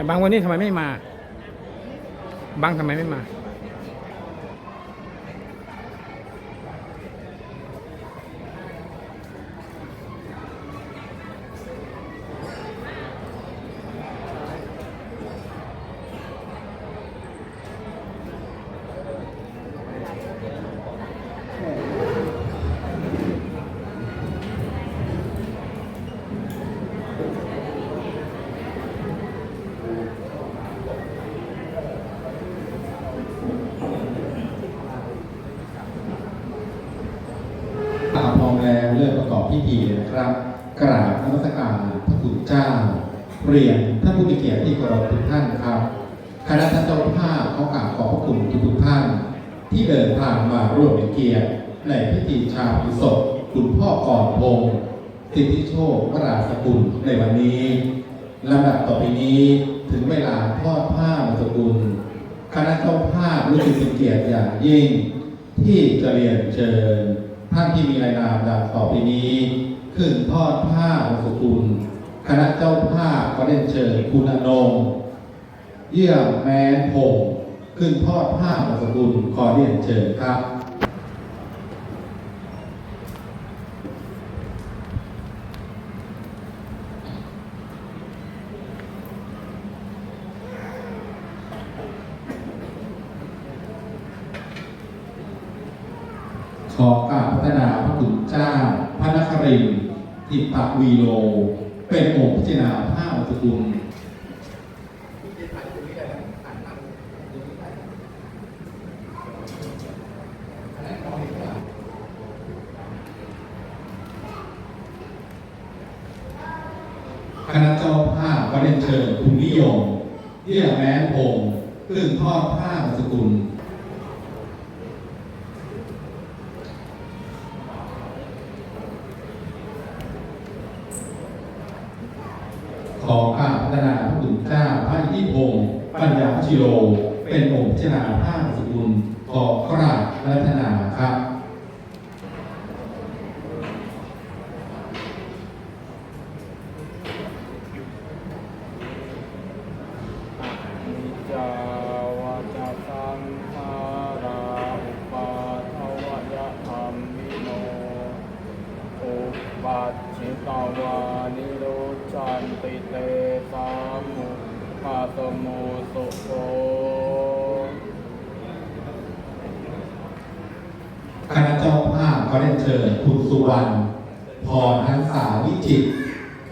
ไอ้บางวันนี้ทำไมไม่มา บางทำไมไม่มาถ้าพร้อมแล้วเริ่ มประกอบพิธีเลยนะครับ กราบนมัสการพระคุณเจ้า เรียนท่านผู้มีเกียรติที่เคารพทุกท่านครับคณะท่านเจ้าภาพขอกราบขอบพระคุณทุกทุกท่าน ที่เดินทางมาร่วมเป็นเกียรติในพิธีชาปนกิศพคุณพ่อก่อนพงษ์สิทธิโชควราสกุลในวันนี้ลำดับต่อไปนี้ถึงเวลาทอดผ้ามงคลคณะเจ้าภาพรู้สึกเป็นเกียรติอย่างยิ่ง ที่จะเรียนเชิญ ท่านที่มีรายนามดังต่อไปนี้ ขึ้นทอดผ้ามงคลคณะเจ้าภาพก็เรียนเชิญคุณอนงเยี่ยมแม้นพงขึ้นทอดผ้ามงคลขอเรียนเชิญครับ ขอกราบพัฒนาพระคุณเจ้า พระนครินทร์ทิปะวีโล เป็นองค์พิจารณาผ้าอุตกุลคณะเจ้าภาพก็ได้เชิญคุณนิยมเยี่ยมแม้นพงศ์ขึ้นทอดผ้าอุตกุล ขอข้าพัฒนาพระคุณเจ้าพระอิทธิพงศ์ิโรเป็นองค์พิจารณาผ้าสกุลขอกราบพัฒนาครับนิจาวาจาสังขาราอุปาทวยธรรมิโนอุปัชชิตาวานิโรจันติเตสามุ ปาตโมสุโคณะเจ้าภาพก็ได้เชิญคุณสุวรรณพรทันสาวิจิตร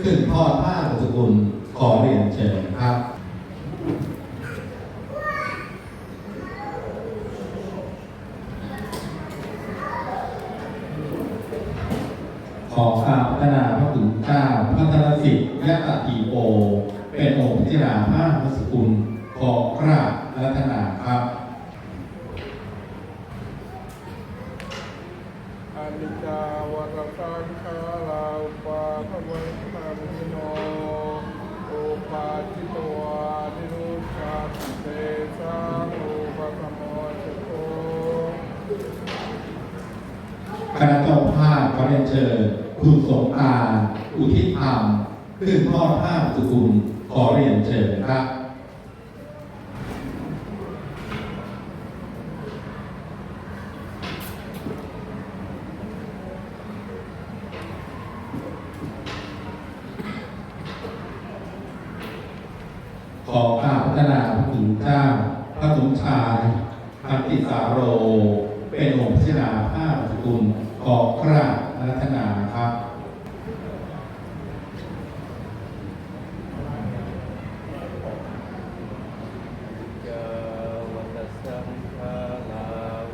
ขึ้นทอดผ้าสกุลขอเรียนเชิญครับขอข้าพัฒนาพระคุณเจ้าพัฒนสิทธิ์ยะตติโอ เป็นองค์พิจารณาผ้าสกุลขอกราบรัตนาครับอนิจาวาตสังขาราอุปาทวยธรรมิโนอุปัชชิตวานิโรจันติเตสามุปาตโมสุโภคณะเจ้าภาพขอเรียนเชิญคุณสงการอุทิศธรรมขึ้นทอดผ้าสุกุล อเรียนเชิญครับขอกราบพัฒนาพระคุณเจ้า พระสมชายพันติสาโร เป็นองค์พิจารณาผ้าสกุลขอกราบรัตนาครับ จาวัตสังฆาลา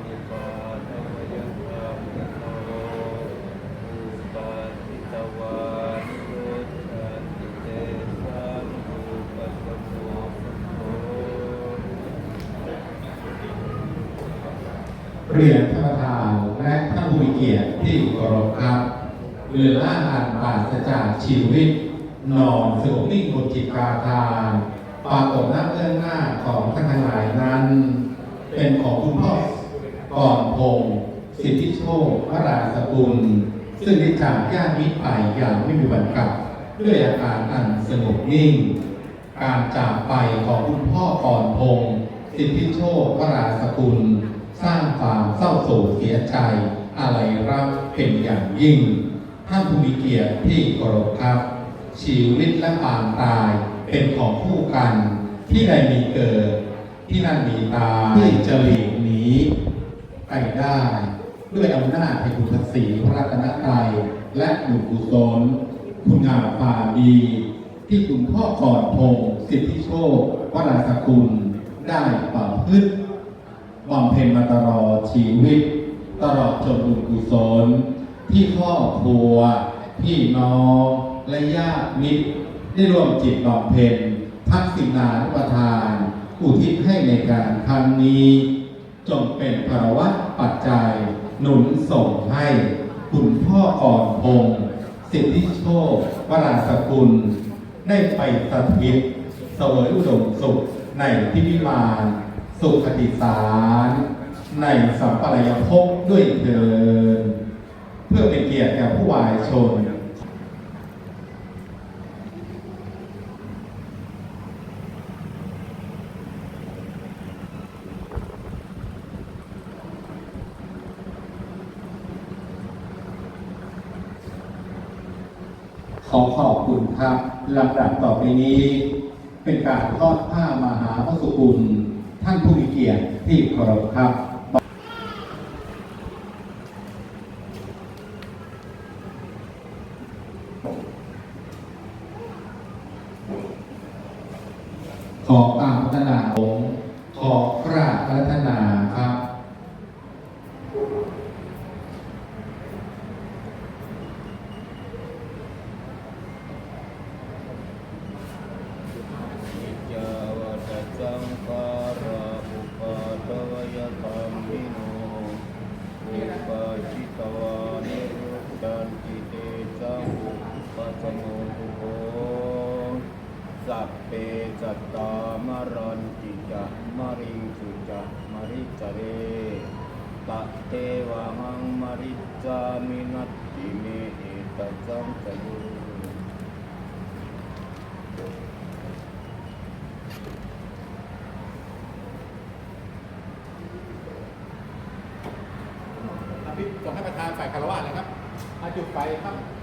วิปาทวยธรรมิโนอุปาทิตวานิโรจันติเตสัมมุปัสสโมสุโภ เรียนท่านประธานและท่านผู้มีเกียรติที่เคารพครับเรือล่างอันปราศจากชีวิต นอนสงบนิ่งบนจิตกาทานปรากฏหน้าเบื้องหน้าของท่านทั้งหลายนั้น เป็นของคุณพ่อก่อนพงศ์สิทธิโชควราสกุล ซึ่งได้จากญาติมิตรไปอย่างไม่มีวันกลับ ด้วยอาการอันสงบนิ่ง การจากไปของคุณพ่อก่อนพงศ์สิทธิโชควราสกุล สร้างความเศร้าโศกเสียใจอะไรรับเป็นอย่างยิ่ง ท่านผู้มีเกียรติที่เคารพครับ ชีวิตและความตายเป็นของคู่กัน ที่ใดมีเกิด ที่นั่นมีตายที่จะหลีกหนีไปได้ ด้วยอำนาจแห่งคุณพระศรีพระรัตนตรัยและบุญกุศลคุณงามความดี ที่คุณพ่อก่อนพงศ์สิทธิโชควราสกุลได้ประพฤติ บำเพ็ญมาตลอดชีวิต ตลอดจนบุญกุศล ที่ครอบครัว พี่น้องและญาติมิตรได้ร่วมจิตบำเพ็ญทักษิณานุปทาน อุทิศให้ในการครั้งนี้ จงเป็นภารวัตปัจจัย หนุนส่งให้คุณพ่ออ่อนพงศ์สิทธิโชควราสกุล ได้ไปสถิตเสวยอุดมสุขในที่วิมาน สุขติสาร ในสัมปรายภพด้วยเถิดเพื่อเป็นเกียรติแก่ผู้วายชนขอขอบคุณครับลำดับต่อไปนี้ เป็นการทอดผ้ามหาพระสุกุลท่านผู้มีเกียรติที่เคารพครับขอตามพัฒนาอง ตตามรันติจะมาริงสุจะมาริจเรตะเทวะหังมาริจามินัตติเมเอตจังสยุอภิขอให้ประธานฝ่ายคารวะนะครับอาจุดไฟครับ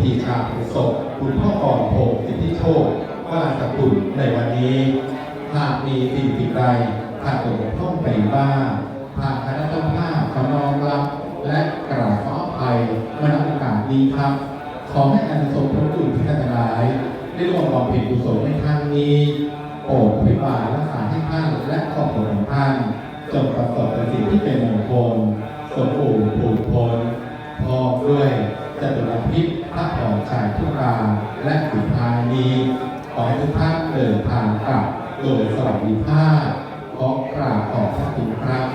ธีชาปนศพคุณพ่อก่อนโพสิทธิโชควราสกุลในวันนี้ หากมีสิ่งสิ่งใดขาดตกบกพร่องไปบ้างหากคณะเจ้าภาพขอนอมรับ และกราบขออภัยมาณโอกาสนี้ครับ ขอให้อานิสงส์ผลบุญที่ท่านทั้งหลาย ได้ร่วมบำเพ็ญกุศลในครั้งนี้โปรดพิบาลรักษาให้ท่านและครอบครัวของท่านจงประสบแต่สิ่งที่เป็นมงคลสมบูรณ์ผูกพ้นพร้อมด้วย จตุรพิษพระผองชายทุกราและสุดท้านีขอทุกท่านเดินทางกลับโดยสวัสดิภาพขอกราบขอบพระคุณครับ